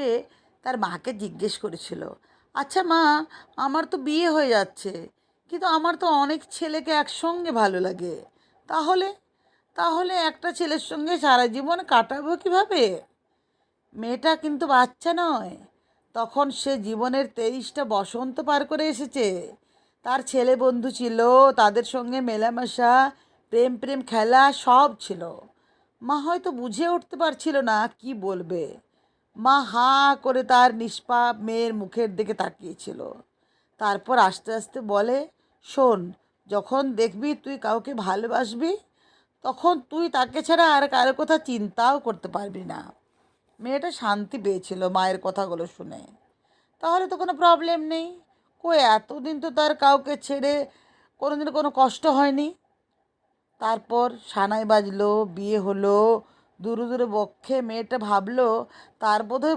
রাত্রে তার মাকে জিজ্ঞেস করেছিল আচ্ছা মা, আমার তো বিয়ে হয়ে যাচ্ছে, কিন্তু আমার তো অনেক ছেলেকে একসঙ্গে ভালো লাগে। তাহলে তাহলে একটা ছেলের সঙ্গে সারা জীবন কাটাবো কীভাবে? মেয়েটা কিন্তু বাচ্চা নয়। তখন সে জীবনের তেইশটা বসন্ত পার করে এসেছে। তার ছেলে বন্ধু ছিল, তাদের সঙ্গে মেলামেশা, প্রেম প্রেম খেলা সব ছিল। মা হয়তো বুঝে উঠতে পারছিল না কি বলবে। মা হা করে তার নিষ্পাপ মেয়ের মুখের দিকে তাকিয়েছিল। তারপর আস্তে আস্তে বলে, শোন, যখন দেখবি তুই কাউকে ভালোবাসবি, তখন তুই তাকে ছাড়া আর কারও কথা চিন্তাও করতে পারবি না। মেয়েটা শান্তি পেয়েছিল মায়ের কথাগুলো শুনে। তাহলে তো কোনো প্রবলেম নেই। কই এতদিন তো তার কাউকে ছেড়ে কোনোদিন কোনো কষ্ট হয়নি? তারপর সানাই বাজলো, বিয়ে হলো দূরে দূরে বক্ষে মেয়েটা ভাবলো তার বোধহয়